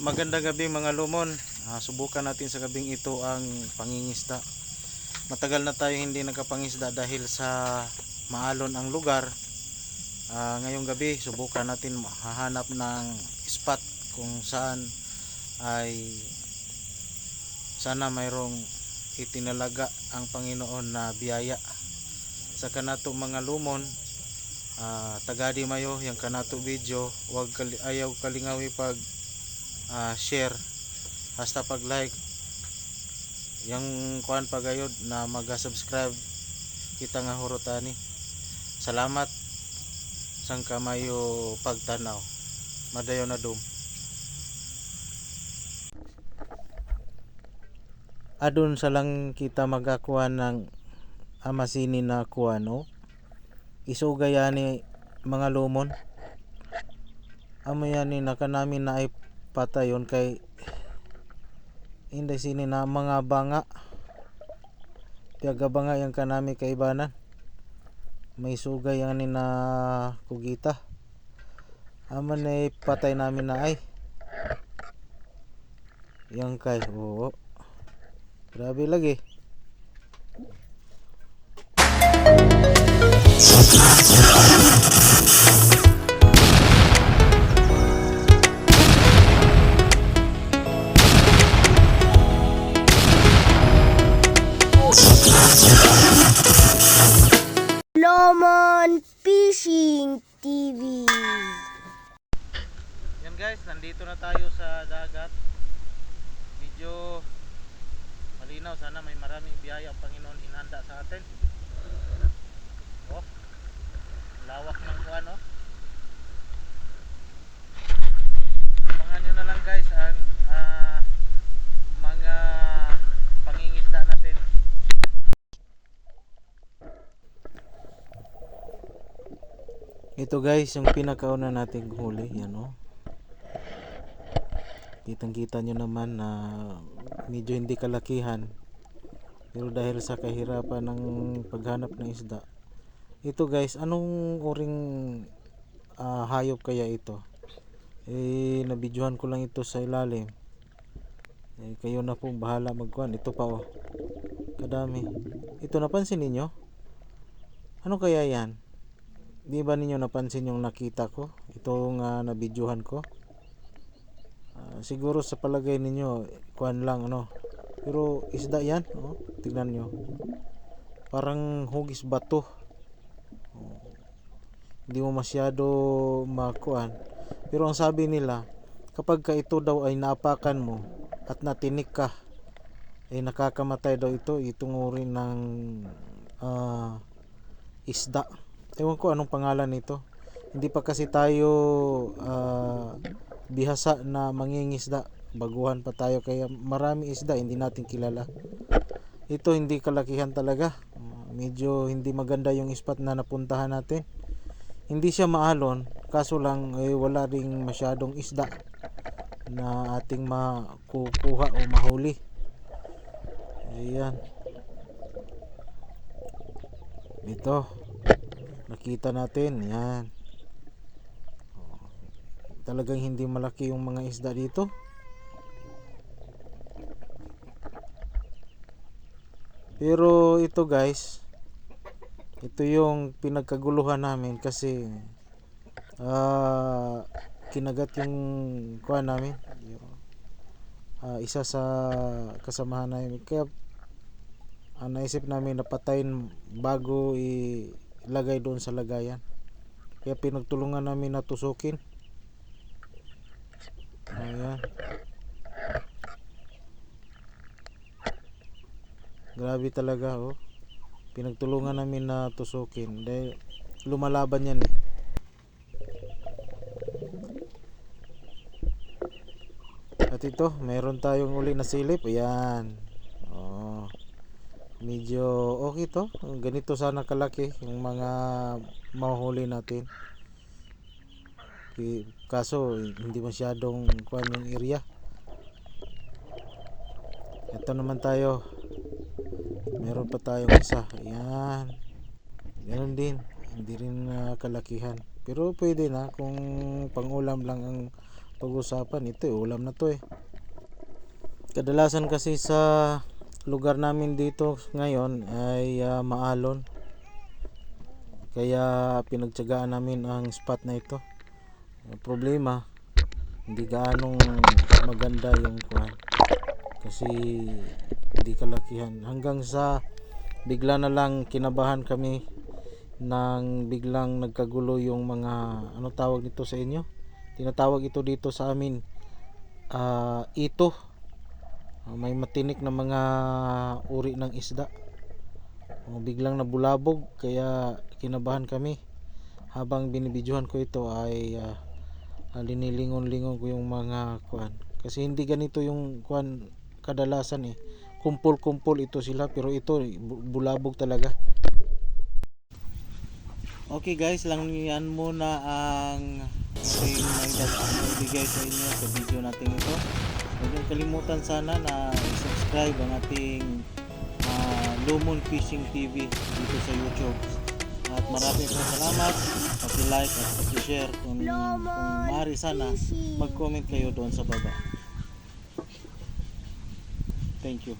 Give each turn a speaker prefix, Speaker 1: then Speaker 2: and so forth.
Speaker 1: Magandang gabi mga lumon. Ah, subukan natin sa gabing ito ang pangingisda. Matagal na tayo hindi nakapangisda dahil sa maalon ang lugar. Ah, ngayong gabi subukan natin hahanap ng spot kung saan ay sana mayroong itinalaga ang Panginoon na biyaya sa kanato mga lumon ah, tagadi mayo yung kanato video wag kali, ayaw kalingawi pag ah, share. Hasta pag like yung kuan pagayod na maga-subscribe kita nga hurotani salamat sang kamayo pagtanaw. Madayo na dum. Adun sa lang kita magakuha ng amasini na kuano isugaya ni mga lumon. Amo ni naka namin na ay patayon kay hindi sini na mga banga. Piaga banga yang kanami kaibanan may sugay yan ni na kugita. Aman ay patay namin na ay. Yang kay oo. Grabe lagi
Speaker 2: Lomon Fishing TV.
Speaker 1: Yan guys, nandito na tayo sa dagat. Medyo malinaw. Sana may maraming biyaya ang Panginoon inhanda sa atin. Oh, lawak ng kuan oh. Abangan nyo na lang guys ang ah, mga pangingisda natin. Ito guys, yung pinakauna nating huli, yan oh. Kitang kita nyo naman na medyo hindi kalakihan. Pero dahil sa kahirapan ng paghanap ng isda. Ito guys, anong uring ah, hayop kaya ito? Eh, nabidyohan ko lang ito sa ilalim. Eh, kayo na pong bahala magkuhan. Ito pa oh. Kadami. Ito napansin ninyo? Ano kaya yan? Di ba ninyo napansin yung nakita ko? Itong uh, nabidyohan ko? Ah, siguro sa palagay ninyo, kuan lang ano. Pero isda yan, oh. Tignan nyo. Parang hugis bato. Oh. Hindi mo masyado makuan. Pero ang sabi nila, kapag ka ito daw ay naapakan mo at natinik ka, ay nakakamatay daw ito. Itong uri ng ah, isda. Ewan ko anong pangalan nito. Hindi pa kasi tayo ah, bihasa na mangingisda. Baguhan pa tayo kaya marami isda hindi natin kilala. Ito hindi kalakihan talaga. Medyo hindi maganda yung spot na napuntahan natin. Hindi siya maalon, kaso lang eh, wala ring masyadong isda na ating makukuha o mahuli. Ayan. Ito nakita natin yan. Oh, talagang hindi malaki yung mga isda dito. Pero ito guys ito yung pinagkaguluhan namin kasi ah kinagat yung kuha namin. Yung, ah, isa sa kasamahan namin. Kaya ang naisip namin na patayin bago ilagay doon sa lagayan. Kaya pinagtulungan namin na tusukin. Ayan. Grabe talaga oh. Pinagtulungan namin na tusukin. Dahil lumalaban yan eh. At ito mayroon tayong uli na silip. Ayan medyo okay to. Ganito sana kalaki yung mga mahuhuli natin. Ki- kaso hindi masyadong kuan yung area. Ito naman tayo. Meron pa tayong isa. Ayan. Ganun din. Hindi rin ah, kalakihan. Pero pwede na kung pangulam lang ang pag-usapan. Ito eh, ulam na to eh. Kadalasan kasi sa lugar namin dito ngayon ay ah, maalon. Kaya pinagtyagaan namin ang spot na ito. Problema, hindi gaanong maganda yung kuhan. Kasi hindi kalakihan. Hanggang sa bigla na lang kinabahan kami nang biglang nagkagulo yung mga ano tawag nito sa inyo? Tinatawag ito dito sa amin ah, ito. Ah, may matinik na mga uri ng isda. Oh, biglang nabulabog kaya kinabahan kami. Habang binibidyohan ko ito ay ah, linilingon-lingon ko yung mga kuan. Kasi hindi ganito yung kuan kadalasan eh. Kumpul-kumpul ito sila pero ito eh, bu- bulabog talaga. Okay guys, lang yan muna ang aking maibigay sa inyo sa video natin ito. Huwag niyong kalimutan sana na subscribe ang ating ah, Lumon Fishing TV dito sa YouTube. At maraming po salamat. Paki-like at paki-share kung, kung maaari sana mag-comment kayo doon sa baba. Thank you.